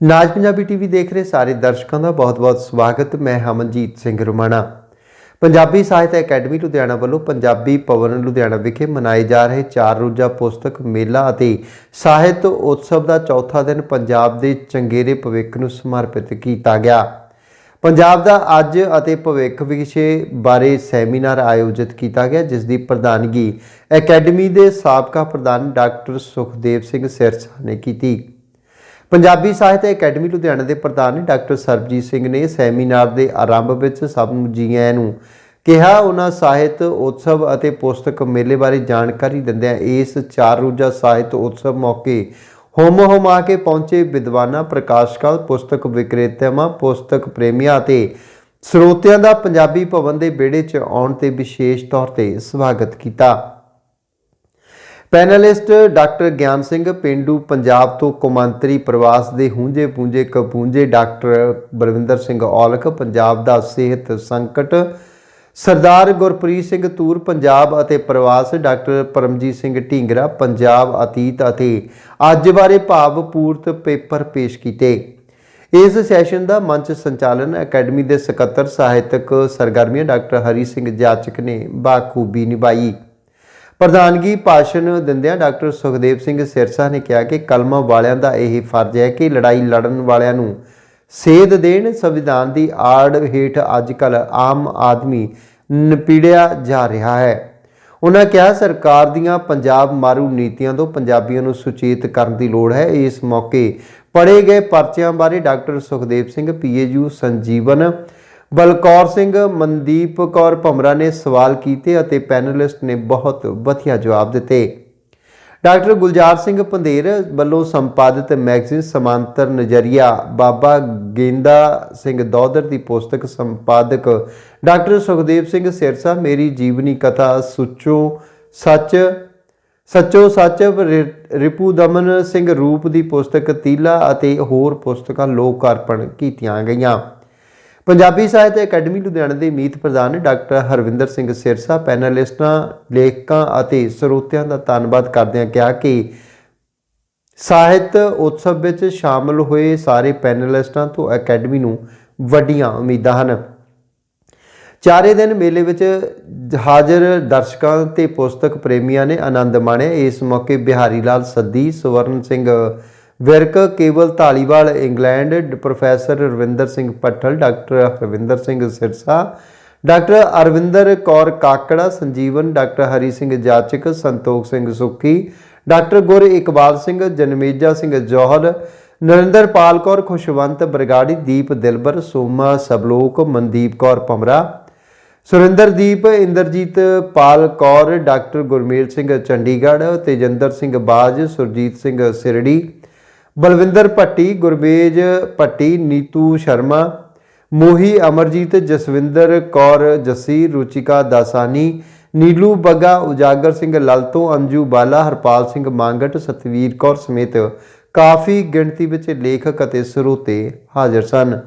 ਨਾਜ Punjabi TV ਦੇਖ ਰਹੇ ਸਾਰੇ ਦਰਸ਼ਕਾਂ ਦਾ ਬਹੁਤ-ਬਹੁਤ ਸਵਾਗਤ। ਮੈਂ ਹਮਨਜੀਤ ਸਿੰਘ ਰੁਮਾਣਾ। ਪੰਜਾਬੀ ਸਾਹਿਤ ਅਕੈਡਮੀ ਲੁਧਿਆਣਾ ਵੱਲੋਂ ਪੰਜਾਬੀ ਭਵਨ ਲੁਧਿਆਣਾ ਵਿਖੇ ਮਨਾਏ ਜਾ ਰਹੇ ਚਾਰ ਰੋਜ਼ਾ ਪੁਸਤਕ ਮੇਲਾ ਅਤੇ ਸਾਹਿਤ ਉਤਸਵ ਦਾ ਚੌਥਾ ਦਿਨ ਪੰਜਾਬ ਦੇ ਚੰਗੇਰੇ ਭਵਿੱਖ ਨੂੰ ਸਮਰਪਿਤ ਕੀਤਾ ਗਿਆ। ਪੰਜਾਬ ਦਾ ਅੱਜ ਅਤੇ ਭਵਿੱਖ ਵਿਸ਼ੇ ਬਾਰੇ ਸੈਮੀਨਾਰ ਆਯੋਜਿਤ ਕੀਤਾ ਗਿਆ, ਜਿਸ ਦੀ ਪ੍ਰਧਾਨਗੀ ਅਕੈਡਮੀ ਦੇ ਸਾਬਕਾ ਪ੍ਰਧਾਨ ਡਾਕਟਰ ਸੁਖਦੇਵ ਸਿੰਘ ਸਿਰਸਾ ਨੇ ਕੀਤੀ। ਪੰਜਾਬੀ ਸਾਹਿਤ ਅਕੈਡਮੀ ਲੁਧਿਆਣਾ ਦੇ ਪ੍ਰਧਾਨ ਡਾਕਟਰ ਸਰਬਜੀਤ ਸਿੰਘ ਨੇ ਸੈਮੀਨਾਰ ਦੇ ਆਰੰਭ ਵਿੱਚ ਸਭ ਨੂੰ ਜੀ ਨੂੰ ਕਿਹਾ, ਉਹਨਾਂ ਸਾਹਿਤ ਉਤਸਵ ਅਤੇ ਪੁਸਤਕ ਮੇਲੇ ਬਾਰੇ ਜਾਣਕਾਰੀ ਦਿੰਦਿਆਂ ਇਸ ਚਾਰ ਰੋਜ਼ਾ ਸਾਹਿਤ ਉਤਸਵ ਮੌਕੇ ਹੋਮ ਹੋਮ ਆ ਕੇ ਪਹੁੰਚੇ ਵਿਦਵਾਨਾਂ, ਪ੍ਰਕਾਸ਼ਕਾਂ, ਪੁਸਤਕ ਵਿਕਰੇਤਾਵਾਂ, ਪੁਸਤਕ ਪ੍ਰੇਮੀਆਂ ਅਤੇ ਸਰੋਤਿਆਂ ਦਾ ਪੰਜਾਬੀ ਭਵਨ ਦੇ ਵਿਹੜੇ 'ਚ ਆਉਣ ਤੇ ਵਿਸ਼ੇਸ਼ ਤੌਰ ਤੇ ਸਵਾਗਤ ਕੀਤਾ। ਪੈਨਲਿਸਟ ਡਾਕਟਰ ਗਿਆਨ ਸਿੰਘ ਪਿੰਡੂ ਪੰਜਾਬ ਤੋਂ ਕੌਮਾਂਤਰੀ ਪ੍ਰਵਾਸ ਦੇ ਹੂੰਜੇ ਪੂੰਜੇ ਕਪੂੰਜੇ ਡਾਕਟਰ ਬਲਵਿੰਦਰ ਸਿੰਘ ਔਲਖ, ਪੰਜਾਬ ਦਾ ਸਿਹਤ ਸੰਕਟ। ਸਰਦਾਰ ਗੁਰਪ੍ਰੀਤ ਸਿੰਘ ਤੂਰ, ਪੰਜਾਬ ਅਤੇ ਪ੍ਰਵਾਸ ਡਾਕਟਰ ਪਰਮਜੀਤ ਸਿੰਘ ਢੀਂਗਰਾ, ਪੰਜਾਬ ਅਤੀਤ ਅਤੇ ਅੱਜ ਬਾਰੇ ਭਾਵਪੂਰਤ ਪੇਪਰ ਪੇਸ਼ ਕੀਤੇ। ਇਸ ਸੈਸ਼ਨ ਦਾ ਮੰਚ ਸੰਚਾਲਨ ਅਕੈਡਮੀ ਦੇ ਸਕੱਤਰ ਸਾਹਿਤਕ ਸਰਗਰਮੀਆਂ ਡਾਕਟਰ ਹਰੀ ਸਿੰਘ ਜਾਚਕ ਨੇ ਬਾਖੂਬੀ ਨਿਭਾਈ। ਪ੍ਰਧਾਨਗੀ ਭਾਸ਼ਣ ਦਿੰਦਿਆਂ ਡਾਕਟਰ ਸੁਖਦੇਵ ਸਿੰਘ ਸਿਰਸਾ ਨੇ ਕਿਹਾ ਕਿ ਕਲਮਾਂ ਵਾਲਿਆਂ ਦਾ ਇਹ ਫਰਜ਼ ਹੈ ਕਿ ਲੜਾਈ ਲੜਨ ਵਾਲਿਆਂ ਨੂੰ ਸੇਧ ਦੇਣ। ਸੰਵਿਧਾਨ ਦੀ ਆੜ ਹੇਠ ਅੱਜਕੱਲ ਆਮ ਆਦਮੀ ਨਪੀੜਿਆ ਜਾ ਰਿਹਾ ਹੈ। ਉਹਨਾਂ ਕਿਹਾ, ਸਰਕਾਰ ਦੀਆਂ ਪੰਜਾਬ ਮਾਰੂ ਨੀਤੀਆਂ ਤੋਂ ਪੰਜਾਬੀਆਂ ਨੂੰ ਸੁਚੇਤ ਕਰਨ ਦੀ ਲੋੜ ਹੈ। ਇਸ ਮੌਕੇ ਪੜੇ ਗਏ ਪਰਚਿਆਂ ਬਾਰੇ ਡਾਕਟਰ ਸੁਖਦੇਵ ਸਿੰਘ, ਪੀਏਯੂ ਸੰਜੀਵਨ ਬਲਕੌਰ ਸਿੰਘ, ਮਨਦੀਪ ਕੌਰ ਭਮਰਾ ਨੇ ਸਵਾਲ ਕੀਤੇ ਅਤੇ ਪੈਨਲਿਸਟ ਨੇ ਬਹੁਤ ਵਧੀਆ ਜਵਾਬ ਦਿੱਤੇ। ਡਾਕਟਰ ਗੁਲਜ਼ਾਰ ਸਿੰਘ ਪੰਧੇਰ ਵੱਲੋਂ ਸੰਪਾਦਿਤ ਮੈਗਜ਼ੀਨ ਸਮਾਂਤਰ ਨਜ਼ਰੀਆ, ਬਾਬਾ ਗੇਂਦਾ ਸਿੰਘ ਦੌਦਰ ਦੀ ਪੁਸਤਕ ਸੰਪਾਦਕ ਡਾਕਟਰ ਸੁਖਦੇਵ ਸਿੰਘ ਸਿਰਸਾ, ਮੇਰੀ ਜੀਵਨੀ ਕਥਾ ਸੁੱਚੋ ਸੱਚ, ਸੱਚੋ ਸੱਚ ਰਿਪੂ ਦਮਨ ਸਿੰਘ ਰੂਪ ਦੀ ਪੁਸਤਕ ਤੀਲਾ ਅਤੇ ਹੋਰ ਪੁਸਤਕਾਂ ਲੋਕ ਅਰਪਣ ਕੀਤੀਆਂ ਗਈਆਂ। ਪੰਜਾਬੀ ਸਾਹਿਤ ਅਕੈਡਮੀ ਲੁਧਿਆਣਾ ਦੇ ਮੀਤ ਪ੍ਰਧਾਨ ਡਾਕਟਰ ਹਰਵਿੰਦਰ ਸਿੰਘ ਸਿਰਸਾ, ਪੈਨਲਿਸਟਾਂ, ਲੇਖਕਾਂ ਅਤੇ ਸਰੋਤਿਆਂ ਦਾ ਧੰਨਵਾਦ ਕਰਦਿਆਂ ਕਿਹਾ ਕਿ ਸਾਹਿਤ ਉਤਸਵ ਵਿੱਚ ਸ਼ਾਮਲ ਹੋਏ ਸਾਰੇ ਪੈਨਲਿਸਟਾਂ ਤੋਂ ਅਕੈਡਮੀ ਨੂੰ ਵੱਡੀਆਂ ਉਮੀਦਾਂ ਹਨ। ਚਾਰੇ ਦਿਨ ਮੇਲੇ ਵਿੱਚ ਹਾਜ਼ਰ ਦਰਸ਼ਕਾਂ ਤੇ ਪੁਸਤਕ ਪ੍ਰੇਮੀਆਂ ਨੇ ਆਨੰਦ ਮਾਣਿਆ। ਇਸ ਮੌਕੇ ਬਿਹਾਰੀ ਲਾਲ ਸੱਦੀ, Swaran Singh Virk, Kewal Dhaliwal, England professor Ravinder Singh Pathal doctor Harvinder Singh Sirsa, doctor Arvinder Kaur Kakra, Sanjeevan, doctor Hari Singh Jachak, Santokh Singh Sukhi, doctor Guriqbal Singh, Janmeja Singh Johal Narinderpal Kaur, Khushwant Bargari, Deep Dilbar, Soma Sablok, Mandeep Kaur Pamra Surinderdeep Inderjit Pal Kaur, doctor Gurmel Singh Chandigarh, Tejinder Singh ਬਾਜ, ਸੁਰਜੀਤ ਸਿੰਘ ਸਿਰੜੀ ਬਲਵਿੰਦਰ ਭੱਟੀ, ਗੁਰਬੇਜ ਭੱਟੀ, ਨੀਤੂ ਸ਼ਰਮਾ, ਮੋਹੀ ਅਮਰਜੀਤ, ਜਸਵਿੰਦਰ ਕੌਰ ਜੱਸੀ, ਰੁਚਿਕਾ ਦਾਸਾਨੀ, ਨੀਲੂ ਬੱਗਾ, ਉਜਾਗਰ ਸਿੰਘ ਲਲਤੋਂ, ਅੰਜੂ ਬਾਲਾ, ਹਰਪਾਲ ਸਿੰਘ ਮੰਗਟ, ਸਤਵੀਰ ਕੌਰ ਸਮੇਤ ਕਾਫੀ ਗਿਣਤੀ ਵਿੱਚ ਲੇਖਕ ਅਤੇ ਸਰੋਤੇ ਹਾਜ਼ਰ ਸਨ।